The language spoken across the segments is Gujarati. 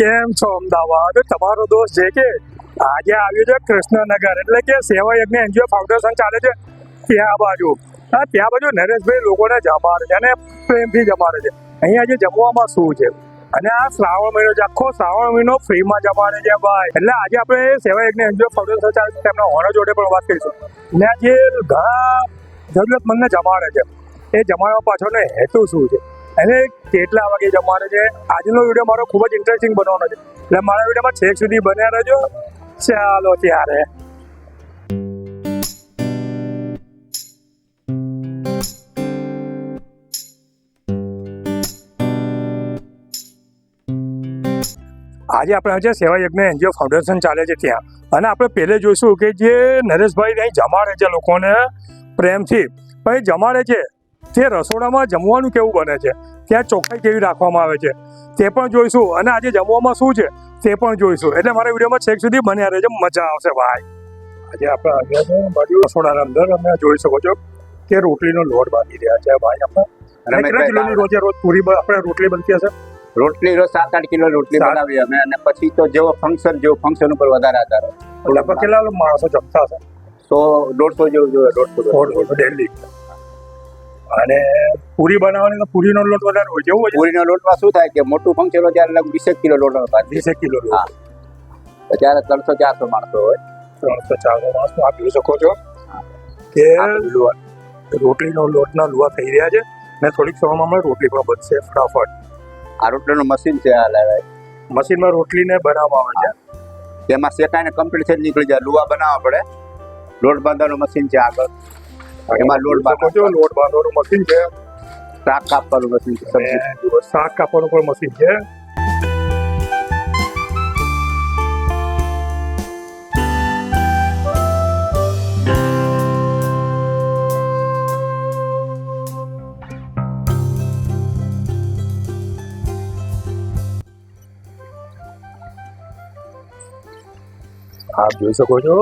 કેમ છો અમદાવાદ? તમારો દોસ્ત છે કે આજે આવ્યો છે કૃષ્ણનગર. એટલે કે સેવા યજ્ઞ એનજીઓ ફાઉન્ડેશન ચાલે છે ત્યાં બાજુ. હા, ત્યાં બાજુ નરેશભાઈ લોકોને જમાડે છે અને પ્રેમથી જમાડે છે. અહીંયા આજે જમવામાં શું છે? અને આ શ્રાવણ મહિનો છે. આખો શ્રાવણ મહિનો ફ્રીમાં જમાડે છે ભાઈ. એટલે આજે આપણે સેવા યજ્ઞ એનજીઓ ફાઉન્ડેશન ચાલે છે. તેમના ઓનર જોડે પણ વાત કરીશું. ને આજે ઘણા જરૂરિયાતમંદને જમાડે છે. એ જમાડવા પાછળનો હેતુ શું છે? અને કેટલા વાગે જમાડે છે? આજનો વીડિયો મારો ખૂબ જ ઇન્ટરેસ્ટિંગ બનવાનો છે. એટલે મારા વિડીયોમાં છેક સુધી બન્યા રહેજો. ચાલો ત્યારે. આજે આપણે આજે સેવા યજ્ઞ એનજીઓ ફાઉન્ડેશન ચાલે છે ત્યાં. અને આપણે પહેલે જોઈશું કે જે નરેશભાઈ અહીં જમાડે છે લોકોને પ્રેમથી. પણ જમાડે છે તે રસોડામાં જમવાનું કેવું બને છે ત્યાં ચોખ્ખાઈ કેવી રાખવામાં આવે છે તે પણ જોઈશું. અને આજે જમવામાં શું છે તે પણ જોઈશું. એટલે મારા વિડીયોમાં છેક સુધી બન્યા રહેજો. મજા આવશે ભાઈ. આજે આપણે આવ્યા બાજુ રસોડાના અંદર. અમે જોઈ શકો છો કે રોટલીનો લોટ બાંધી રહ્યા છે ભાઈ આપણે. કેટલા કિલોની રોજે રોજ પૂરી આપણે રોટલી બનતી હશે? રોટલી રોજ સાત આઠ કિલો રોટલી. બનાવી અમે. અને પછી તો જેવો ફંક્શન જેવો ફંક્શન ઉપર વધારે આધાર લગભગ કેટલા માણસો જમતા હશે? સો દોઢસો જેવું જોઈએ દોઢસો ડેલી. અને પૂરી બનાવવાની તો પૂરીનો લોટ વધારે હોય જેવું છે. લોટમાં શું થાય કે મોટું ફંક્શન ત્યારે લગભગ વીસેક કિલો લોટ વીસેક કિલો હા. ત્યારે ત્રણસો ચારસો માણસો હોય. ત્રણસો ચારસો માણસો આપ જોઈ શકો છો કે રોટલીનો લોટના લુવા થઈ રહ્યા છે ને થોડીક સમયમાં હમણાં રોટલી પણ બનશે ફટાફટ. આ રોટલીનું મશીન છે આ લાવે મશીનમાં રોટલીને બનાવવામાં આવે છે. તેમાં શેકાઈને કમ્પ્લીટ થઈ નીકળી જાય. લુવા બનાવવા પડે. લોટ બાંધવાનું મશીન છે આગળ. એમાં લોટ બાંધો છો લોટ બાંધવાનું મશીન છે. શાક કાપવાનું મશીન છે સબ્જી શાક કાપવાનું પણ મશીન છે. આપ જોઈ શકો છો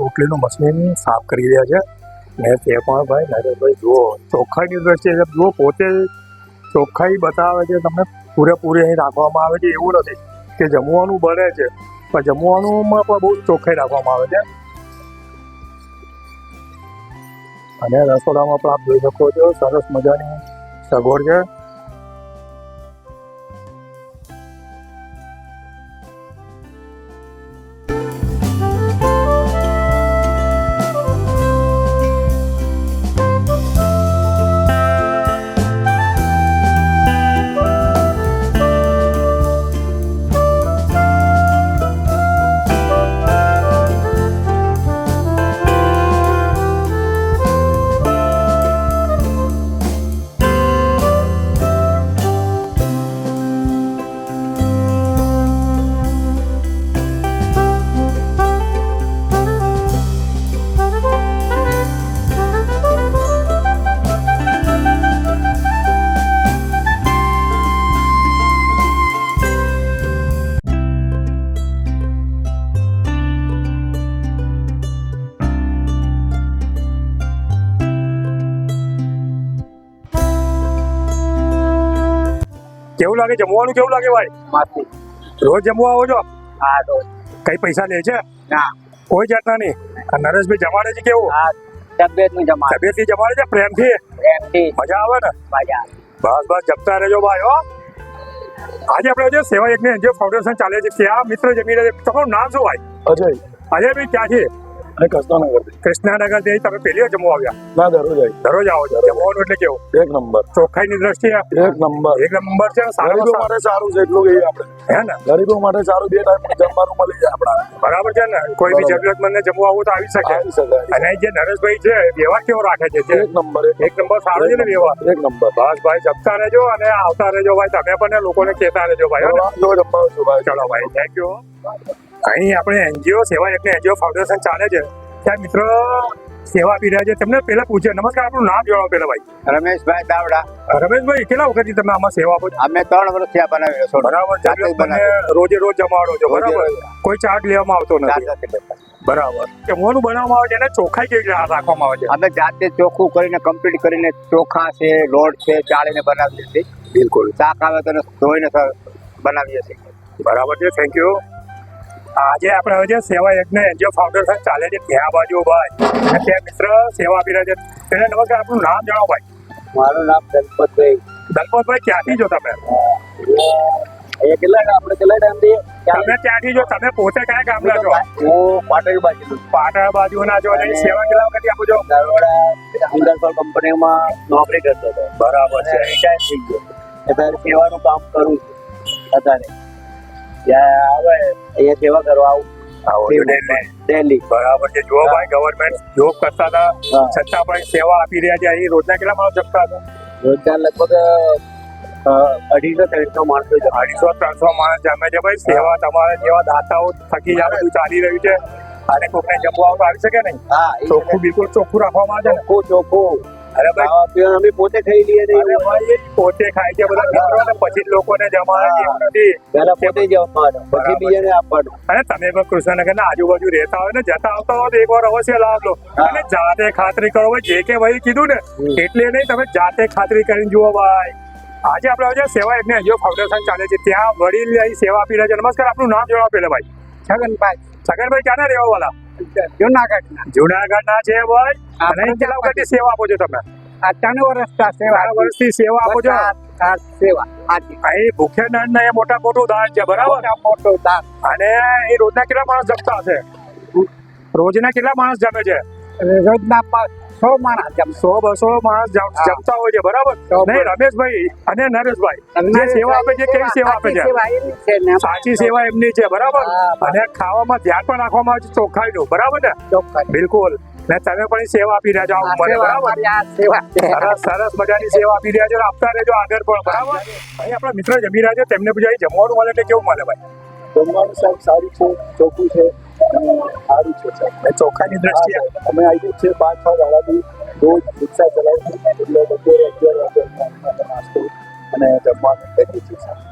રોટલીનું મશીન સાફ કરી રહ્યા છે. ને તે પણ ભાઈ નરેશભાઈ જુઓ, ચોખ્ખાઈની દ્રષ્ટિએ જુઓ, પોતે ચોખ્ખાઈ બતાવે છે, તમને પૂરેપૂરી અહીં રાખવામાં આવે છે, એવું નથી કે જમવાનું બને છે, પણ જમવાનુંમાં પણ બહુ ચોખ્ખાઈ રાખવામાં આવે છે. અને રસોડામાં પણ આપ જોઈ શકો છો, સરસ મજાની સગવડ છે. કેવું લાગે? જમવાનું કેવું લાગે ભાઈ? માથી રોજ જમવા આવો છો? હા તો કઈ પૈસા લે છે? ના. કોઈ જાતના નહીં. આ નરેશભાઈ જમાડે છે કેવું? આ તબિયતનું જમા તબિયતથી જમાડે છે? પ્રેમથી? એમથી મજા આવે ને? મજા બસ બસ જમતા રહેજો ભાઈ હો. આજે આપણે જે સેવા યજ્ઞ જે ફાઉન્ડેશન ચાલે છે ત્યાં મિત્ર જમી રહ્યા છે? તમારું નામ શું ભાઈ? અજય. અજયભાઈ ક્યાં છે અને કૃષ્ણનગર કૃષ્ણાનગરથી તમે પહેલી વાર જમવા આવ્યા? ના દરરોજ આવી દરરોજ આવો છો. જમવાનું એટલે કેવું? એક નંબર. ચોખ્ખાઈની દ્રષ્ટિએ એક નંબર. એક નંબર છે સારું માટે સારું છે એટલું કહીએ આપણે. હે ને? ગરીબો માટે સારું બે ટાઈમ જમવાનું મળી જાય આપણા. બરાબર છે ને? કોઈ બી બરાબર. જરૂરિયાતમંદને જમવા આવું તો આવી શકે. અને જે નરેશભાઈ છે વ્યવહાર કેવો રાખે છે? એક નંબર એક નંબર સારો છે ને વ્યવહાર? એક નંબર. બસ ભાઈ જમતા રહેજો અને આવતા રહેજો ભાઈ. તમે પણ લોકોને કહેતા રહેજો ભાઈ ચલો ભાઈ થેન્ક યુ અહીં આપણે એનજીઓ સેવા યજ્ઞ એનજીઓ ફાઉન્ડેશન ચાલે છે. ત્યાં મિત્રો સેવા આપી રહ્યા છે. તમને પહેલા પૂછે નમસ્કાર આપણું નામ જણાવો પેલા ભાઈ. રમેશભાઈ દાવડા રમેશભાઈ કેટલા વખતથી તમે આમાં સેવા આપો અમે ત્રણ વર્ષથી આ બનાવી છો. બરાબર રોજે રોજ જમાડો છો. બરાબર? કોઈ ચાર્જ લેવામાં આવતો નથી. બરાબર. જમવાનું બનાવવામાં આવે છે એને ચોખ્ખાઈ કેવી રીતે રાખવામાં આવે છે? અમે જાતે ચોખ્ખું કરીને કમ્પ્લીટ કરીને ચોખા છે લોટ છે ચાળીને બનાવીએ છીએ. બિલકુલ. શાક આવે તો ધોઈને બનાવીએ છીએ. બરાબર છે. થેન્ક યુ આજે આપણે હવે જે સેવા યજ્ઞ એનજીઓ ફાઉન્ડેશન ચાલે છે ત્યાં બાજુ ભાઈ. અને ત્યાં મિત્ર સેવા આપી રહ્યા છે. તેને નમસ્કાર આપણું નામ જણાવો ભાઈ. મારું નામ દલપતભાઈ દલપતભાઈ ક્યાંથી જો તમે? તમે ત્યાંથી જો તમે પોતે કયા ગામના છો? હું પાટણ બાજુ. પાટણ બાજુના છો. સેવા કેટલા વખતથી આપો છો? અંદરફળ કંપનીમાં નોકરી કરતો હતો. બરાબર છે. રિટાયર થઈ ગયો. અત્યારે સેવાનું કામ કરું છું. અત્યારે. અહીંયા સેવા કરવા આવું. આવો છો દિલ્હી. દિલ્હી બરાબર છે. જો ભાઈ ગવર્મેન્ટ જોબ કરતા હતા છતાં પણ સેવા આપી રહ્યા છે. અહીં રોજના કેટલા માણસ જમતા હતા? રોજગાર લગભગ અઢીસો ત્રણસો માણસો અઢીસો ત્રણસો માણસ જમે છે ભાઈ. સેવા તમારા જેવા દાતાઓ થકી જ બધું ચાલી રહ્યું છે અને કોકને જમવા આવી શકે નહીં? ચોખ્ખું બિલકુલ ચોખ્ખું રાખવામાં આવે છે ચોખ્ખું ચોખ્ખું. અરે ભાઈ અમે પોતે ખાઈ લઈએ છીએ અરે ભાઈ પોતે ખાય છે બધા મિત્રો ને પછી લોકોને જમાડે એવું નથી. પહેલા પોતે જ પછી. બીજાને આપવાનું. અને તમે પણ કૃષ્ણનગર ના આજુબાજુ રહેતા હોય ને જતા આવતા હોય તો એકવાર અવશ્ય લાભ લો અને જાતે ખાતરી કરો ભાઈ જે કે ભાઈ કીધું ને એટલે નહીં તમે જાતે ખાતરી કરીને જુઓ ભાઈ. આજે આપણે જે સેવા યજ્ઞ એનજીઓ ફાઉન્ડેશન ચાલે છે ત્યાં વડીલ અહીં સેવા આપી રહ્યા છે. નમસ્કાર આપનું નામ જણાવો પેલા ભાઈ. છગનભાઈ. છગનભાઈ ક્યાંના રહેવા વાળા જુનાગઢ જુનાગઢના છે ભાઈ. અને કેટલા વખતથી સેવા આપો છો તમે? આ ત્રણ વર્ષના સેવા વર્ષથી સેવા આપો છો? સેવા અહીં ભૂખ્યા દાન એ મોટા મોટું દાન છે બરાબર? મોટા દાન અને એ રોજના કેટલા માણસ જમતા હશે? રોજના કેટલા માણસ જમે છે? રોજના પાંચ સો માણસ. સો બસો માણસ જમતા હોય છે બરાબર? નહીં રમેશભાઈ અને નરેશભાઈ. જે સેવા આપે છે કેવી સેવા આપે છે? સેવા એની છે ને. સાચી સેવા એમની છે બરાબર? અને ખાવામાં ધ્યાન પણ રાખવામાં આવે છે ચોખ્ખાઈનું બરાબર ને? બિલકુલ. ને તમે પણ સેવા આપી રહ્યા છો સેવા બરાબર. સરસ સરસ મજાની સેવા આપી રહ્યા છો આપતા રહેજો આગળ પણ બરાબર? અહીં આપણા મિત્ર જમી રહ્યા છે તેમને પૂછાય જમવાનું મળે એટલે કેવું મળે ભાઈ? જમવાનું સાહેબ સારું છે ચોખ્ખું છે. અને છે સાહેબ ને ચોખ્ખાની દ્રષ્ટિએ અમે આવીએ છીએ પાંચ છ દાડાથી રોજ રિક્ષા ચલાવીએ એટલે બપોરે અને જમવાનું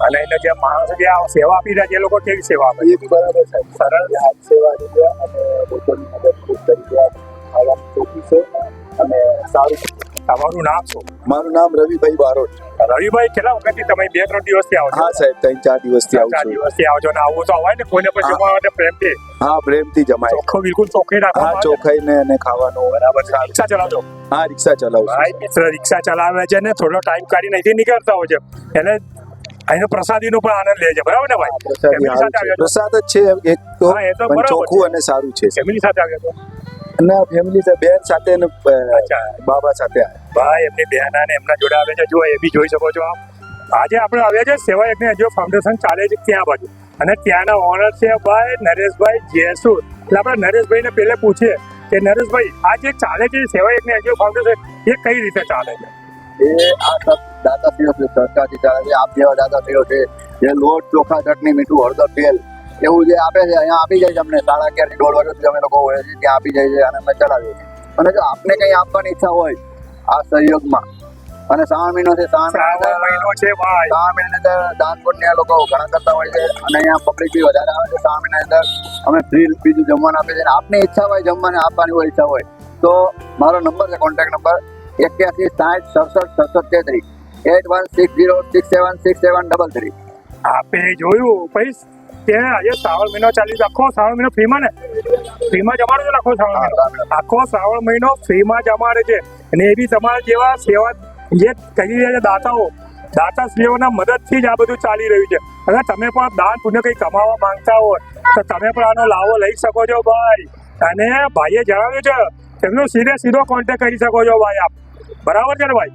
અને એને જે માણસો જે આ સેવા આપી રહ્યા છે એ લોકો કેવી સેવા આપે એ બરાબર સાહેબ સરળ હાથ સેવા આપી રહ્યા અને લોકોની મદદ ખૂબ કરી ગયા ખાવાનું ચોખ્ખું છે અને સારું તમારું નામ શું? મારું નામ રવિભાઈ બારોટ. રવિભાઈ કેટલા વખતથી તમે બે ત્રણ દિવસથી આવો છો? હા સાહેબ ત્રણ ચાર દિવસથી આવું ચાર દિવસથી આવો છો ને આવું તો અવાય ને કોઈને પણ જમવા માટે પ્રેમથી? હા પ્રેમથી જમાય. ચોખ્ખો બિલકુલ ચોખ્ખી હા રાખવામાં આવે અને ખાવાનું. બરાબર રિક્ષા ચલાવજો. હા રિક્ષા ચલાવું ભાઈ મિત્ર રિક્ષા ચલાવે છે ને થોડો ટાઈમ કાઢી નથી નીકળતા હોય છે. એટલે અહીંનો પ્રસાદીનો પણ આનંદ લે છે. બરાબર ને ભાઈ? પ્રસાદ જ છે એક તો એ તો ચોખ્ખું અને સારું છે ફેમિલી સાથે આવ્યા છો? અને ફેમિલી છે બેન સાથે ને બાબા સાથે ભાઈ એમની બહેન અને એમના જોડે આવે છે. જો એ બી જોઈ શકો છો આપ. આજે આપણે આવ્યા છે સેવા યજ્ઞ. એનજીઓ ફાઉન્ડેશન ચાલે છે ત્યાં બાજુ. અને ત્યાંના ઓનર છે ભાઈ નરેશભાઈ જેસુર. એટલે આપણે નરેશભાઈને પહેલે પૂછીએ કે નરેશભાઈ આ જે ચાલે છે સેવા યજ્ઞ એનજીઓ ફાઉન્ડેશન એ કઈ રીતે ચાલે છે? એ આ સબ દાદાશ્રીઓ સરકારથી ચાલે છે આપ જેવા દાદાશ્રીઓ છે જે લોટ ચોખા ચટણી મીઠું હળદર તેલ એવું જે આપે છે અહીંયા આપી જાય છે અમને. સાડા અગિયારથી દોઢ વાગ્યા અમે લોકો હોય છે ત્યાં આપી જાય છે અને અમે ચલાવીએ છીએ. અને જો આપને કંઈ આપવાની ઈચ્છા હોય આ સહયોગમાં અને શ્રાવણ મહિનો છે શ્રાવણ મહિનો છે ભાઈ. શ્રાવણ મહિનાની અંદર દાન પુણ્ય લોકો ઘણા કરતા હોય છે અને અહીંયા પબ્લિક બી વધારે આવે છે. શ્રાવણ મહિનાની અંદર અમે ફ્રી બીજું જમવાનું આપીએ છીએ. આપની ઈચ્છા હોય જમવાની આપવાની હોય ઈચ્છા હોય તો મારો નંબર છે કોન્ટેક્ટ નંબર એક્યાસી સાઠ સડસઠ સડસઠ તેત્રીસ. Eight one six zero six seven six seven double three. આપે જોયું પછી તે આજે શ્રાવણ મહિનો ચાલી આખો શ્રાવણ મહિનો ફ્રીમાં ને? ફ્રીમાં જમાડે છે આખો શ્રાવણ મહિનો. આખો શ્રાવણ મહિનો ફ્રીમાં જમાડે છે. અને એ બી તમારા જેવા સેવા જે કરી રહ્યા છે દાતાઓ દાતા શ્રીઓના મદદથી જ આ બધું ચાલી રહ્યું છે. અને તમે પણ દાન પુણ્ય કંઈ કમાવા માંગતા હોય તો તમે પણ આનો લાવો લઈ શકો છો ભાઈ. અને ભાઈએ જણાવ્યું છે તેમનો સીધે સીધો કોન્ટેક્ટ કરી શકો છો ભાઈ આપ. બરાબર છે ને ભાઈ?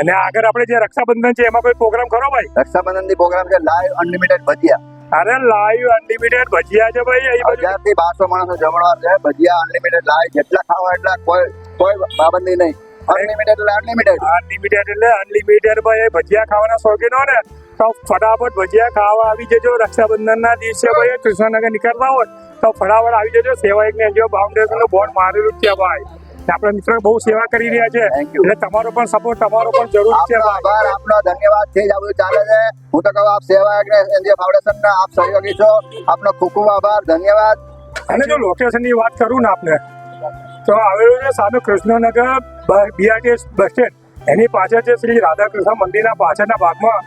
અને આગળ આપણે જે રક્ષાબંધન છે એમાં કોઈ પ્રોગ્રામ ખરો ભાઈ? રક્ષાબંધનની પ્રોગ્રામ છે લાઈવ અનલિમિટેડ ભજીયા. અરે લાઈવ અનલિમિટેડ ભજીયા છે ભાઈ અહીં હજારથી બારસો માણસો જમણવાર છે. ભજીયા અનલિમિટેડ લાઈવ જેટલા ખાવા એટલા કોઈ કોઈ પાબંદી નહીં. અનલિમિટેડ એટલે અનલિમિટેડ અનલિમિટેડ એટલે અનલિમિટેડ ભાઈ ભજીયા ખાવાના શોખીન હોય ને તો ફટાફટ ભજીયા ખાવા આવી જજો. રક્ષાબંધન ના દિવસે ભાઈ કૃષ્ણનગર નીકળતા હોય તો ફટાફટ આવી જજો. સેવા એક ને જો બાઉન્ડેશનનું બોર્ડ મારેલું છે ભાઈ. આપણા મિત્રો બહુ સેવા કરી રહ્યા છે. એટલે તમારો પણ સપોર્ટ તમારો પણ જરૂર છે. આભાર આપનો ધન્યવાદ. છે જ આ બધું ચાલે છે. હું તો કહું આપ સેવા એનજીઓ ફાઉન્ડેશન ના આપ સહયોગી છો. આપનો ખૂબ ખૂબ આભાર ધન્યવાદ. અને જો લોકેશનની વાત કરું ને આપને તો આવેલું છે સામે કૃષ્ણનગર બીઆરટીએસ બસ સ્ટેન્ડ. એની પાછળ છે શ્રી રાધાકૃષ્ણ મંદિરના પાછળના ભાગમાં.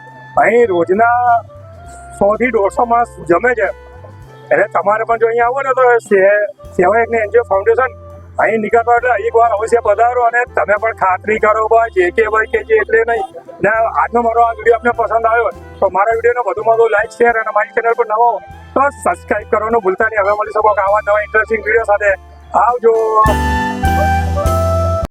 અહીં રોજના સો થી દોઢસો માણસ જમે છે. એટલે તમારે પણ જો અહીંયા આવો ને તો સેવા એક એનજીઓ ફાઉન્ડેશન અહીં નીકળવા એટલે એક વાર અવશ્ય પધારો અને તમે પણ ખાતરી કરો ભાઈ, જે કે ભાઈ કે જે એટલે નહીં. ને આજનો મારો આ વીડિયો અમને પસંદ આવ્યો તો મારા વિડીયોને વધુમાં વધુ લાઈક શેર અને મારી ચેનલ પર નવો તો સબસ્ક્રાઈબ કરવાનું ભૂલતા નહીં. હવે મળી શકો આવા નવા ઇન્ટરેસ્ટિંગ વીડિયો સાથે. આવજો!